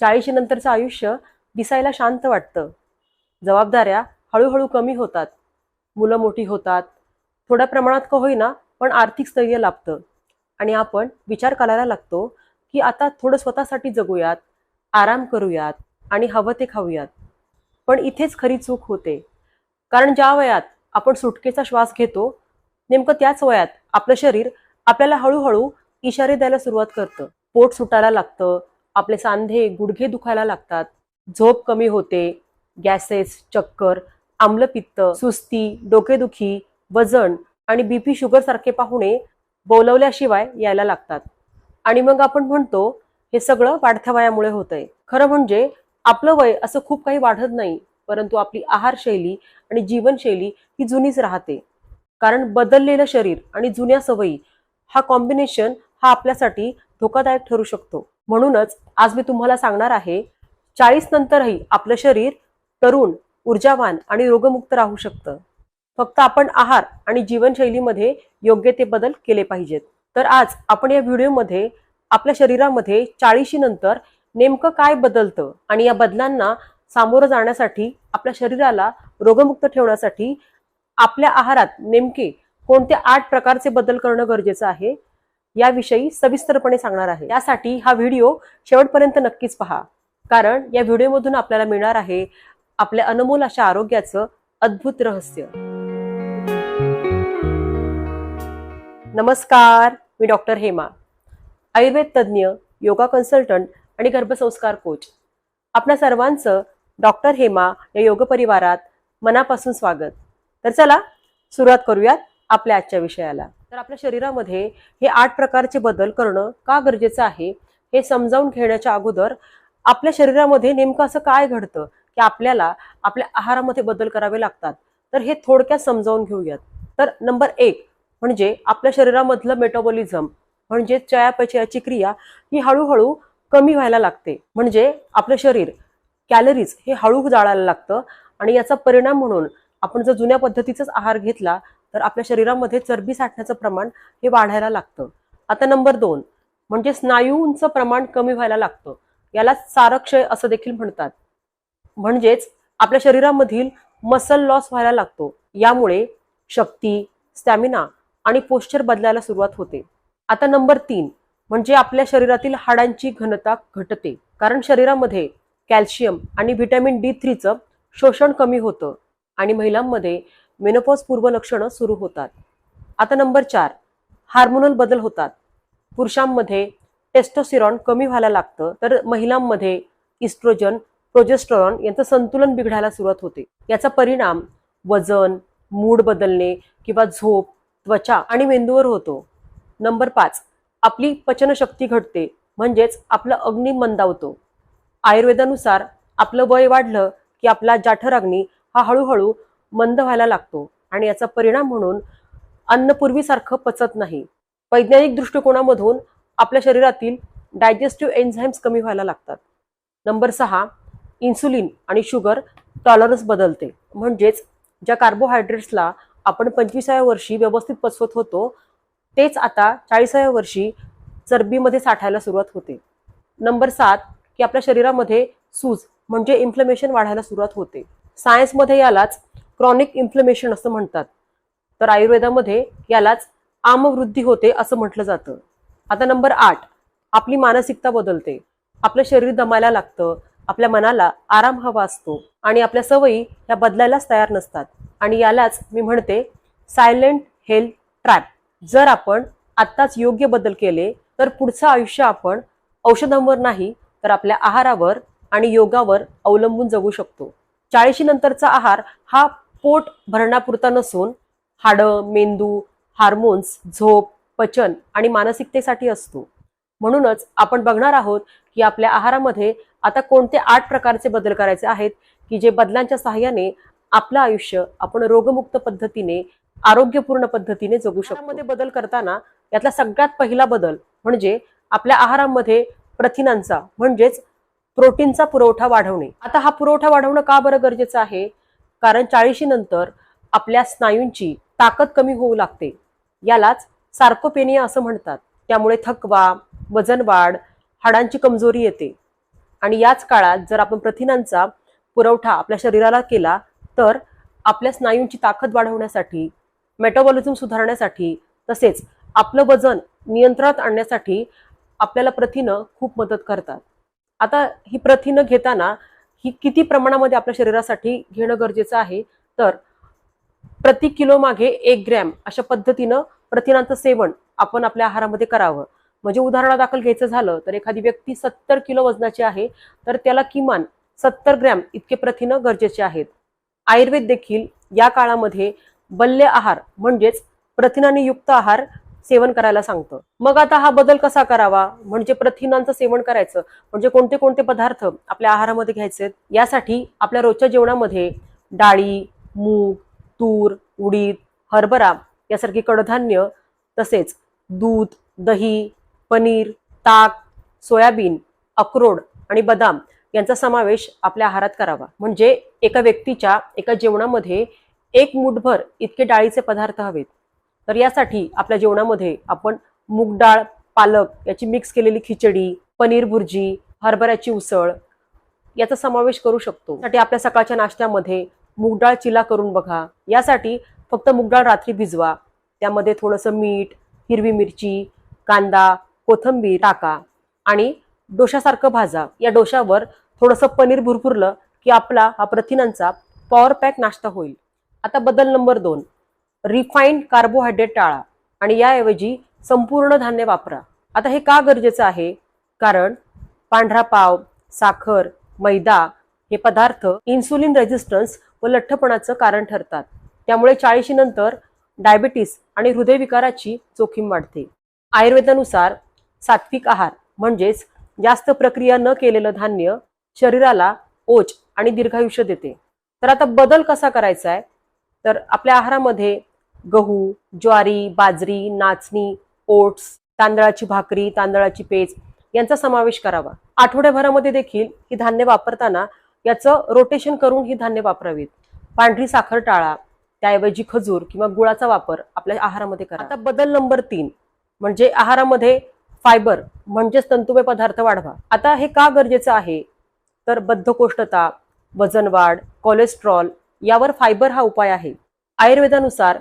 चाळीशी नंतरचं आयुष्य दिसायला शांत वाटतं. जबाबदाऱ्या हळूहळू कमी होतात. मुलं मोठी होतात. थोड्या प्रमाणात का होईना पण आर्थिक स्थैर्य लाभतं. आणि आपण विचार करायला लागतो की आता थोडं स्वतःसाठी जगूयात आराम करूयात आणि हवं ते खाऊयात. पण इथेच खरी चूक होते. कारण ज्या वयात आपण सुटकेचा श्वास घेतो नेमकं त्याच वयात आपलं शरीर आपल्याला हळूहळू इशारे द्यायला सुरुवात करतं. पोट सुटायला लागतं. आपले सांधे गुडघे दुखायला लागतात. झोप कमी होते. गॅसेस चक्कर आम्लपित्त सुस्ती डोकेदुखी वजन आणि बीपी शुगर सारखे पाहुणे बोलवल्याशिवाय यायला लागतात. आणि मग आपण म्हणतो हे सगळं वाढत्या वयामुळे होतंय. खरं म्हणजे आपलं वय असं खूप काही वाढत नाही परंतु आपली आहारशैली आणि जीवनशैली ही जुनीच राहते. कारण बदललेलं शरीर आणि जुन्या सवयी हा कॉम्बिनेशन हा आपल्यासाठी धोकादायक ठरू शकतो. म्हणूनच आज मी तुम्हाला सांगणार आहे चाळीस नंतरही आपलं शरीर तरुण ऊर्जावान आणि रोगमुक्त राहू शकतं. फक्त आपण आहार आणि जीवनशैलीमध्ये योग्य ते बदल केले पाहिजेत. तर आज आपण या व्हिडिओमध्ये आपल्या शरीरामध्ये चाळीशी नंतर नेमकं काय बदलतं आणि या बदलांना सामोरं जाण्यासाठी आपल्या शरीराला रोगमुक्त ठेवण्यासाठी आपल्या आहारात नेमके कोणते आठ प्रकारचे बदल करणं गरजेचं आहे याविषयी सविस्तरपणे सांगणार आहे. यासाठी हा व्हिडिओ शेवटपर्यंत नक्कीच पहा. कारण या व्हिडिओमधून आपल्याला मिळणार आहे आपल्या अनमोल अशा आरोग्याचं अद्भुत रहस्य. नमस्कार मी डॉक्टर हेमा आयुर्वेद तज्ज्ञ योगा कन्सल्टंट आणि गर्भसंस्कार कोच. आपल्या सर्वांचं डॉक्टर हेमा या योग परिवारात मनापासून स्वागत. तर चला सुरुवात करूयात आपल्या आजच्या विषयाला. तर आपल्या शरीरामध्ये हे आठ प्रकारचे बदल करणं का गरजेचं आहे हे समजावून घेण्याच्या अगोदर आपल्या शरीरामध्ये नेमकं असं काय घडतं की आपल्याला आपल्या आहारामध्ये बदल करावे लागतात? तर हे थोडक्यात समजावून घेऊयात. तर नंबर एक म्हणजे आपल्या शरीरामधलं मेटाबॉलिझम म्हणजे चयापचयाची क्रिया ही हळूहळू कमी व्हायला लागते. म्हणजे आपलं शरीर कॅलरीज हे हळू जाळायला लागतं आणि याचा परिणाम म्हणून आपण जर जुन्या पद्धतीचाच आहार घेतला तर आपल्या शरीरामध्ये चरबी साठण्याचं प्रमाण हे वाढायला लागतं. आता नंबर दोन म्हणजे स्नायूंचं प्रमाण कमी व्हायला लागतं. याला सारक्षय असं देखील म्हणतात. म्हणजेच आपल्या शरीरामधील मसल लॉस व्हायला लागतो. यामुळे शक्ती स्टॅमिना आणि पोश्चर बदलायला सुरुवात होते. आता नंबर तीन म्हणजे आपल्या शरीरातील हाडांची घनता घटते. कारण शरीरामध्ये कॅल्शियम आणि व्हिटॅमिन डी थ्रीचं शोषण कमी होतं आणि महिलांमध्ये मेनोपॉज पूर्व लक्षणं सुरू होतात. आता नंबर चार हार्मोनल बदल होतात. पुरुषांमध्ये टेस्टोसिरॉन कमी व्हायला लागतं तर महिलांमध्ये इस्ट्रोजन प्रोजेस्ट्रॉन यांचं संतुलन बिघडायला सुरुवात होते. याचा परिणाम वजन मूड बदलणे किंवा झोप त्वचा आणि मेंदूवर होतो. नंबर पाच आपली पचनशक्ती घटते म्हणजेच आपलं अग्नी मंदावतो. आयुर्वेदानुसार आपलं वय वाढलं की आपला जाठर अग्नी हा हळूहळू मंद व्हायला लागतो आणि याचा परिणाम म्हणून अन्न पूर्वीसारखं पचत नाही. वैज्ञानिक दृष्टिकोनामधून आपल्या शरीरातील डायजेस्टिव्ह एन्झाईम्स कमी व्हायला लागतात. नंबर सहा इन्सुलिन आणि शुगर टॉलरन्स बदलते. म्हणजेच ज्या कार्बोहायड्रेट्सला आपण पंचवीसाव्या वर्षी व्यवस्थित पचवत होतो तेच आता चाळीसाव्या वर्षी चरबीमध्ये साठायला सुरुवात होते. नंबर सात की आपल्या शरीरामध्ये सूज म्हणजे इन्फ्लमेशन वाढायला सुरुवात होते. सायन्समध्ये यालाच क्रॉनिक इन्फ्लमेशन असं म्हणतात. तर आयुर्वेदामध्ये यालाच आमवृद्धी होते असं म्हटलं जातं. आता नंबर आठ आपली मानसिकता बदलते. आपलं शरीर दमायला लागतं आपल्या मनाला आराम हवा असतो आणि आपल्या सवयी ह्या बदलायलाच तयार नसतात. आणि यालाच मी म्हणते सायलेंट हेल्थ ट्रॅप. जर आपण आत्ताच योग्य बदल केले तर पुढचं आयुष्य आपण औषधांवर नाही तर आपल्या आहारावर आणि योगावर अवलंबून जगू शकतो. चाळीशी नंतरचा आहार हा पोट भरण्यापुरता नसून हाडं मेंदू हार्मोन्स झोप पचन आणि मानसिकतेसाठी असतो. म्हणूनच आपण बघणार आहोत की आपल्या आहारामध्ये आता कोणते आठ प्रकारचे बदल करायचे आहेत की जे बदलांच्या सहाय्याने आपलं आयुष्य आपण रोगमुक्त पद्धतीने आरोग्यपूर्ण पद्धतीने जगू शकतो. मध्ये बदल करताना यातला सगळ्यात पहिला बदल म्हणजे आपल्या आहारामध्ये प्रथिनांचा म्हणजेच प्रोटीनचा पुरवठा वाढवणे. आता हा पुरवठा वाढवणं का बरं गरजेचं आहे? कारण चाळीशी नंतर आपल्या स्नायूंची ताकद कमी होऊ लागते. यालाच सार्कोपेनिया असं म्हणतात. त्यामुळे थकवा वजन वाढ हाडांची कमजोरी येते. आणि याच काळात जर आपण प्रथिनांचा पुरवठा आपल्या शरीराला केला तर आपल्या स्नायूंची ताकद वाढवण्यासाठी मेटाबॉलिझम सुधारण्यासाठी तसेच आपलं वजन नियंत्रणात आणण्यासाठी आपल्याला प्रथिनं खूप मदत करतात. आता ही प्रथिनं घेताना ही किती प्रमाणामध्ये आपल्या शरीरासाठी घेणं गरजेचं आहे? तर प्रति किलो मागे एक ग्रॅम अशा पद्धतीनं प्रथिनांचं सेवन आपण आपल्या आहारामध्ये करावं. म्हणजे उदाहरणादाखल घ्यायचं झालं तर एखादी व्यक्ती सत्तर किलो वजनाची आहे तर त्याला किमान सत्तर ग्रॅम इतके प्रथिनं गरजेचे आहेत. आयुर्वेद देखील या काळामध्ये बल्य आहार म्हणजेच प्रथिनांनी युक्त आहार सेवन करायला सांगतं. मग आता हा बदल कसा करावा? म्हणजे प्रथिनांचं सेवन करायचं. म्हणजे कोणते कोणते पदार्थ आपल्या आहारामध्ये घ्यायचे? यासाठी आपल्या रोजच्या जेवणामध्ये डाळी मूग तूर उडीद हरभरा यासारखी कडधान्य तसेच दूध दही पनीर ताक सोयाबीन अक्रोड आणि बदाम यांचा समावेश आपल्या आहारात करावा. म्हणजे एका व्यक्तीच्या एका जेवणामध्ये एक मुठभर इतके डाळीचे पदार्थ हवेत. तर यासाठी आपल्या जेवणामध्ये आपण मूग डाळ पालक याची मिक्स केलेली खिचडी पनीर भुर्जी हरभऱ्याची उसळ याचा समावेश करू शकतो. साठी आपल्या सकाळच्या नाश्त्यामध्ये मूग डाळ चिला करून बघा. यासाठी फक्त मूग डाळ रात्री भिजवा. त्यामध्ये थोडंसं मीठ हिरवी मिरची कांदा कोथंबीर टाका आणि डोशासारखं भाजा. या डोशावर थोडंसं पनीर भुरभुरलं की आपला हा प्रथिनांचा पॉवर पॅक नाश्ता होईल. आता बदल नंबर दोन. रिफाईंड कार्बोहायड्रेट टाळा आणि याऐवजी संपूर्ण धान्य वापरा. आता हे का गरजेचं आहे? कारण पांढरा पाव साखर मैदा हे पदार्थ इन्सुलिन रेझिस्टन्स व लठ्ठपणाचं कारण ठरतात. त्यामुळे चाळीशी नंतर डायबिटीस आणि हृदयविकाराची जोखीम वाढते. आयुर्वेदानुसार सात्विक आहार म्हणजेच जास्त प्रक्रिया न केलेलं धान्य शरीराला ओच आणि दीर्घायुष्य देते. तर आता बदल कसा करायचा आहे? तर आपल्या आहारामध्ये गहू ज्वारी बाजरी नाचणी ओट्स तांदळाची भाकरी तांदळाची पेज यांचा समावेश करावा. आठवड्याभरामध्ये देखील ही धान्य वापरताना याचं रोटेशन करून ही धान्य वापरावीत. पांढरी साखर टाळा त्याऐवजी खजूर किंवा गुळाचा वापर आपल्या आहारामध्ये करा. आता बदल नंबर तीन म्हणजे आहारामध्ये फायबर म्हणजेच तंतुमय पदार्थ वाढवा. आता हे का गरजेचं आहे? तर बद्धकोष्ठता वजन वाढ कोलेस्ट्रॉल यावर फायबर हा उपाय आहे. आयुर्वेदानुसार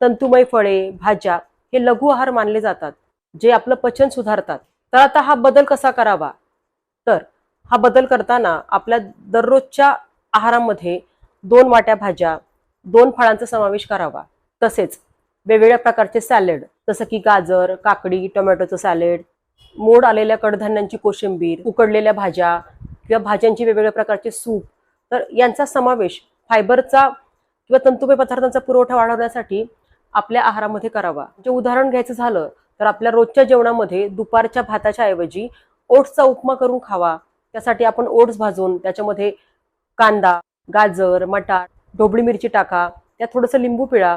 तंतुमय फळे भाज्या हे लघु आहार मानले जातात जे आपलं पचन सुधारतात. तर आता हा बदल कसा करावा? तर हा बदल करताना आपल्या दररोजच्या आहारामध्ये दोन वाट्या भाज्या दोन फळांचा समावेश करावा. तसेच वेगवेगळ्या प्रकारचे सॅलेड जसं की गाजर काकडी टोमॅटोचं सॅलेड मोड आलेल्या कडधान्यांची कोशिंबीर उकडलेल्या भाज्या किंवा भाज्यांची वेगवेगळ्या प्रकारचे सूप. तर यांचा समावेश फायबरचा किंवा तंतुमय पदार्थांचा पुरवठा वाढवण्यासाठी आपल्या आहारामध्ये करावा. म्हणजे उदाहरण घ्यायचं झालं तर आपल्या रोजच्या जेवणामध्ये दुपारच्या भाताच्या ऐवजी ओट्सचा उपमा करून खावा. त्यासाठी आपण ओट्स भाजून त्याच्यामध्ये कांदा गाजर मटार ढोबळी मिरची टाका त्यात थोडंसं लिंबू पिळा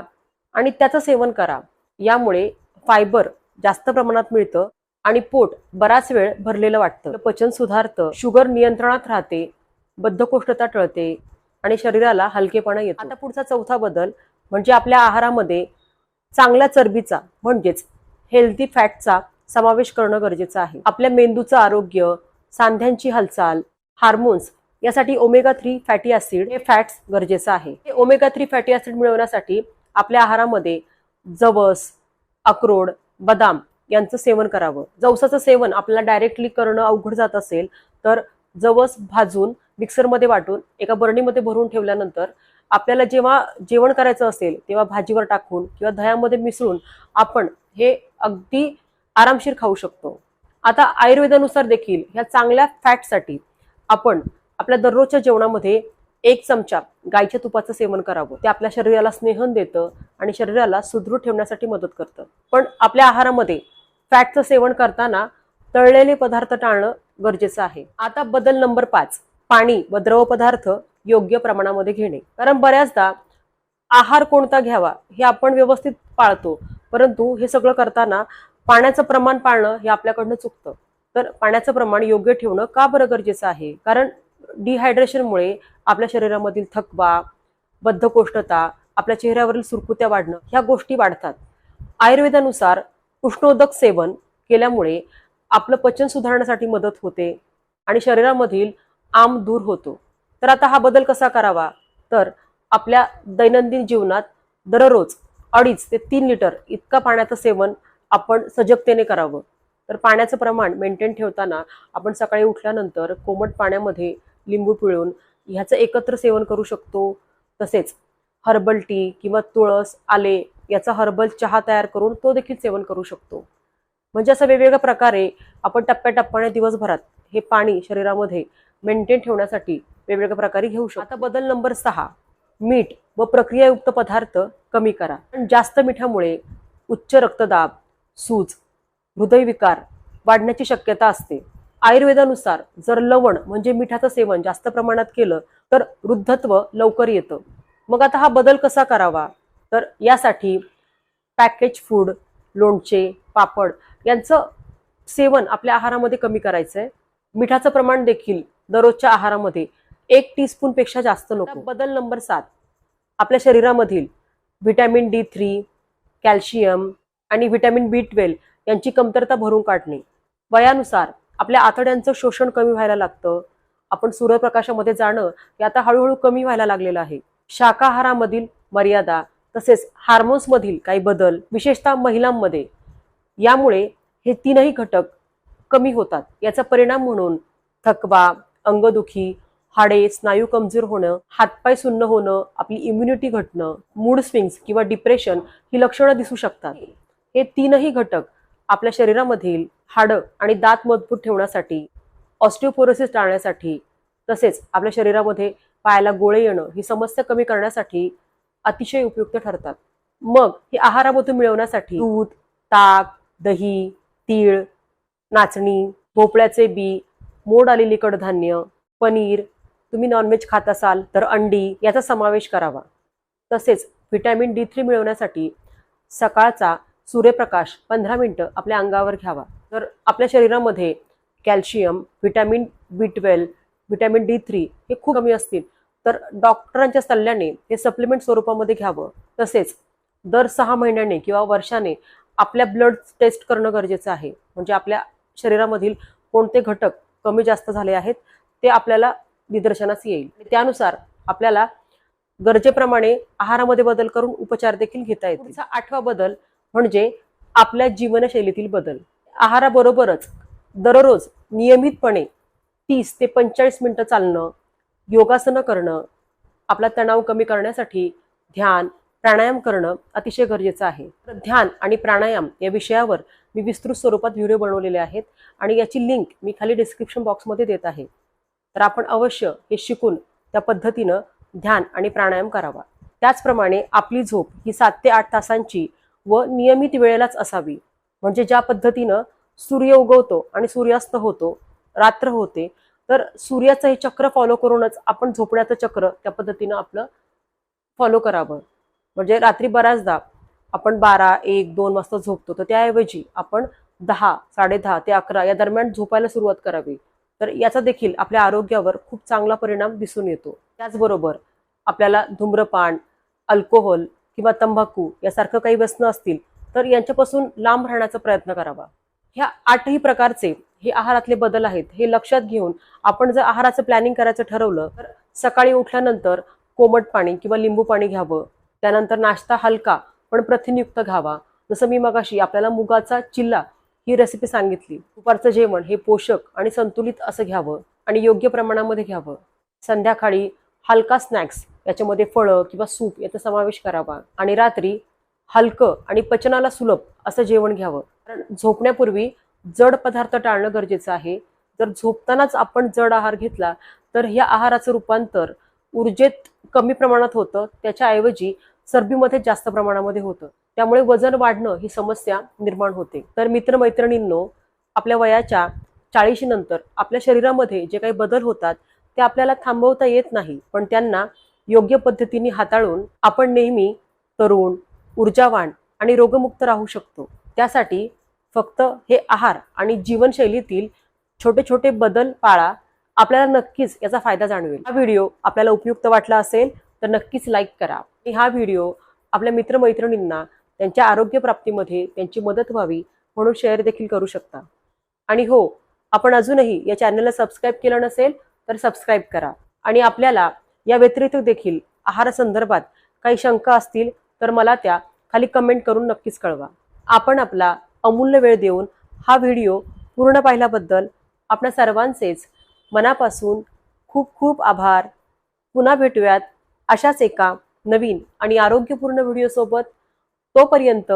आणि त्याचं सेवन करा. यामुळे फायबर जास्त प्रमाणात मिळतं आणि पोट बराच वेळ भरलेलं वाटतं. पचन सुधारतं शुगर नियंत्रणात राहते बद्धकोष्ठता टळते आणि शरीराला हलकेपणा येतो. आता पुढचा चौथा बदल म्हणजे आपल्या आहारामध्ये चांगल्या चरबीचा म्हणजेच हेल्दी फॅटचा समावेश करणं गरजेचं आहे. आपल्या मेंदूचं आरोग्य सांध्यांची हालचाल हार्मोन्स यासाठी ओमेगा थ्री फॅटी ऍसिड हे फॅट्स गरजेचं आहे. हे ओमेगा थ्री फॅटी ऍसिड मिळवण्यासाठी आपल्या आहारामध्ये जवस अक्रोड बदाम यांचं सेवन करावं. जवसाचं सेवन आपल्याला डायरेक्टली करणं अवघड जात असेल तर जवस भाजून मिक्सरमध्ये वाटून एका बरणीमध्ये भरून ठेवल्यानंतर आपल्याला जेव्हा जेवण करायचं असेल तेव्हा भाजीवर टाकून किंवा दह्यामध्ये मिसळून आपण हे अगदी आरामशीर खाऊ शकतो. आता आयुर्वेदानुसार देखील ह्या चांगल्या फॅटसाठी आपण आपल्या दररोजच्या जेवणामध्ये एक चमचा गायच्या तुपाचं सेवन करावं. ते आपल्या शरीराला स्नेहन देतं आणि शरीराला सुदृढ ठेवण्यासाठी मदत करतं. पण आपल्या आहारामध्ये फॅटचं सेवन करताना तळलेले पदार्थ टाळणं गरजेचं आहे. आता बदल नंबर पाच पाणी व द्रव पदार्थ योग्य प्रमाणामध्ये घेणे. कारण बऱ्याचदा आहार कोणता घ्यावा हे आपण व्यवस्थित पाळतो. परंतु हे सगळं करताना पाण्याचं प्रमाण पाळणं हे आपल्याकडनं चुकतं. तर पाण्याचं प्रमाण योग्य ठेवणं का बरं गरजेचं आहे? कारण डिहायड्रेशनमुळे आपल्या शरीरामधील थकवा बद्धकोष्ठता आपल्या चेहऱ्यावरील सुरकुत्या वाढणं ह्या गोष्टी वाढतात. आयुर्वेदानुसार उष्णोदक सेवन केल्यामुळे आपलं पचन सुधारण्यासाठी मदत होते आणि शरीरामधील आम दूर होतो. तर आता हा बदल कसा करावा? तर आपल्या दैनंदिन जीवनात दररोज अडीच ते तीन लिटर इतका पाण्याचं सेवन आपण सजगतेने करावं. तर पाण्याचं प्रमाण मेंटेन ठेवताना आपण सकाळी उठल्यानंतर कोमट पाण्यामध्ये लिंबू पिळून ह्याचं एकत्र सेवन करू शकतो. तसेच हर्बल टी किंवा तुळस आले याचा हर्बल चहा तयार करून तो देखील सेवन करू शकतो. म्हणजे असं वेगवेगळ्या प्रकारे आपण टप्प्याटप्प्याने दिवसभरात हे पाणी शरीरामध्ये मेंटेन ठेवण्यासाठी वेगवेगळ्या प्रकारे घेऊ शकतो. आता बदल नंबर सहा मीठ व प्रक्रियायुक्त पदार्थ कमी करा. पण जास्त मिठामुळे उच्च रक्तदाब सूज हृदयविकार वाढण्याची शक्यता असते. आयुर्वेदानुसार जर लवण म्हणजे मिठाचं सेवन जास्त प्रमाणात केलं तर वृद्धत्व लवकर येतं. मग आता हा बदल कसा करावा? तर यासाठी पॅकेज फूड लोणचे पापड यांचं सेवन आपल्या आहारामध्ये कमी करायचं आहे मिठाचं प्रमाण देखील दररोजच्या आहारामध्ये एक टीस्पूनपेक्षा जास्त नको. बदल नंबर सात. आपल्या शरीरामधील व्हिटॅमिन डी थ्री कॅल्शियम आणि व्हिटॅमिन बी ट्वेल्व यांची कमतरता भरून काढणे. वयानुसार आपल्या आतड्यांचं शोषण कमी व्हायला लागतं. आपण सूर्यप्रकाशामध्ये जाणं हे आता हळूहळू कमी व्हायला लागलेलं आहे. शाकाहारामधील मर्यादा तसेच हार्मोन्समधील काही बदल विशेषतः महिलांमध्ये यामुळे हे तीनही घटक कमी होतात. याचा परिणाम म्हणून थकवा अंगदुखी हाडे स्नायू कमजोर होणं हातपाय सुन्न होणं आपली इम्युनिटी घटणं मूड स्विंग्स किंवा डिप्रेशन ही लक्षणं दिसू शकतात. हे तीनही घटक आपल्या शरीरामधील हाडं आणि दात मजबूत ठेवण्यासाठी ऑस्टिओपोरोसिस टाळण्यासाठी तसेच आपल्या शरीरामध्ये पायाला गोळे येणं ही समस्या कमी करण्यासाठी अतिशय उपयुक्त ठरतात. मग हे आहारामधून मिळवण्यासाठी दूध ताक दही तीळ नाचणी भोपळ्याचे बी मोड आलेली कडधान्य पनीर तुम्ही नॉनव्हेज खात असाल तर अंडी याचा समावेश करावा. तसेच व्हिटॅमिन डी थ्री मिळवण्यासाठी सकाळचा सूर्यप्रकाश पंधरा मिनटं आपल्या अंगावर घ्यावा. तर आपल्या शरीरामध्ये calcium vitamin B twelve vitamin D three हे खूप कमी असतील. तर डॉक्टरांच्या सल्ल्याने हे सप्लिमेंट स्वरूपामध्ये घ्यावं. तसेच दर सहा महिन्याने किंवा वर्षाने आपल्या ब्लड टेस्ट करणं गरजेचं आहे. म्हणजे आपल्या शरीरामधील कोणते घटक कमी जास्त झाले आहेत ते आपल्याला निदर्शनास येईल. त्यानुसार आपल्याला गरजेप्रमाणे आहारामध्ये बदल करून उपचार देखील घेता येतील. आठवा बदल म्हणजे आपल्या जीवनशैलीतील बदल. आहाराबरोबरच दररोज नियमितपणे तीस ते पंचेचाळीस मिनटं चालणं योगासनं करणं आपला तणाव कमी करण्यासाठी ध्यान प्राणायाम करणं अतिशय गरजेचं आहे. तर ध्यान आणि प्राणायाम या विषयावर मी विस्तृत स्वरूपात व्हिडिओ बनवलेले आहेत आणि याची लिंक मी खाली डिस्क्रिप्शन बॉक्समध्ये देत आहे. तर आपण अवश्य हे शिकून त्या पद्धतीनं ध्यान आणि प्राणायाम करावा. त्याचप्रमाणे आपली झोप ही सात ते आठ तासांची व नियमित वेळेलाच असावी. म्हणजे ज्या पद्धतीनं सूर्य उगवतो आणि सूर्यास्त होतो रात्र होते तर सूर्याचं हे चक्र फॉलो करूनच आपण झोपण्याचं चक्र त्या पद्धतीनं आपलं फॉलो करावं. म्हणजे रात्री बऱ्याचदा आपण बारा एक दोन वाजता झोपतो. तर त्याऐवजी आपण दहा साडेदहा ते अकरा या दरम्यान झोपायला सुरुवात करावी. तर याचा देखील आपल्या आरोग्यावर खूप चांगला परिणाम दिसून येतो. त्याचबरोबर आपल्याला धूम्रपान अल्कोहोल किंवा तंबाखू यासारखं काही व्यसनं असतील तर यांच्यापासून लांब राहण्याचा प्रयत्न करावा. ह्या आठही प्रकारचे हे आहारातले बदल आहेत हे लक्षात घेऊन आपण जर आहाराचं प्लॅनिंग करायचं ठरवलं तर सकाळी उठल्यानंतर कोमट पाणी किंवा लिंबू पाणी घ्यावं. त्यानंतर नाश्ता हलका पण प्रथिनयुक्त घ्यावा जसं मी मगाशी आपल्याला मुगाचा चिल्ला ही रेसिपी सांगितली. दुपारचं जेवण हे पोषक आणि संतुलित असं घ्यावं आणि योग्य प्रमाणामध्ये घ्यावं. संध्याकाळी हलका स्नॅक्स याच्यामध्ये फळं किंवा सूप याचा समावेश करावा आणि रात्री हलकं आणि पचनाला सुलभ असं जेवण घ्यावं. कारण झोपण्यापूर्वी जड पदार्थ टाळणं गरजेचं आहे. जर झोपतानाच आपण जड आहार घेतला तर ह्या आहाराचं रूपांतर ऊर्जेत कमी प्रमाणात होतं. त्याच्याऐवजी चरबीमध्ये जास्त प्रमाणामध्ये होतं. त्यामुळे वजन वाढणं ही समस्या निर्माण होते. तर मित्रमैत्रिणींनो आपल्या वयाच्या चाळीशी नंतर आपल्या शरीरामध्ये जे काही बदल होतात ते आपल्याला थांबवता येत नाही. पण त्यांना योग्य पद्धतीने हाताळून आपण नेहमी तरुण ऊर्जावान आणि रोगमुक्त राहू शकतो. त्यासाठी फक्त हे आहार आणि जीवनशैलीतील छोटे छोटे बदल पाळा आपल्याला नक्कीच याचा फायदा जाणवेल. हा व्हिडिओ आपल्याला उपयुक्त वाटला असेल तर नक्कीच लाईक करा. आणि हा व्हिडिओ आपल्या मित्रमैत्रिणींना त्यांच्या आरोग्य प्राप्तीमध्ये त्यांची मदत व्हावी म्हणून शेअर देखील करू शकता. आणि हो आपण अजूनही या चॅनलला सबस्क्राईब केलं नसेल तर सबस्क्राईब करा. आणि आपल्याला या व्यतिरिक्त देखील आहारासंदर्भात काही शंका असतील तर मला त्या खाली कमेंट करून नक्कीच कळवा. आपण आपला अमूल्य वेळ देऊन हा व्हिडिओ पूर्ण पाहिल्याबद्दल आपल्या सर्वांचेच मनापासून खूप खूप आभार. पुन्हा भेटूयात. अशाच एका नवीन आणि आरोग्यपूर्ण व्हिडिओसोबत तोपर्यंत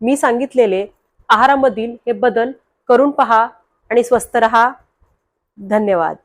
मी सांगितलेले आहारामधील हे बदल करून पहा आणि स्वस्थ रहा. धन्यवाद.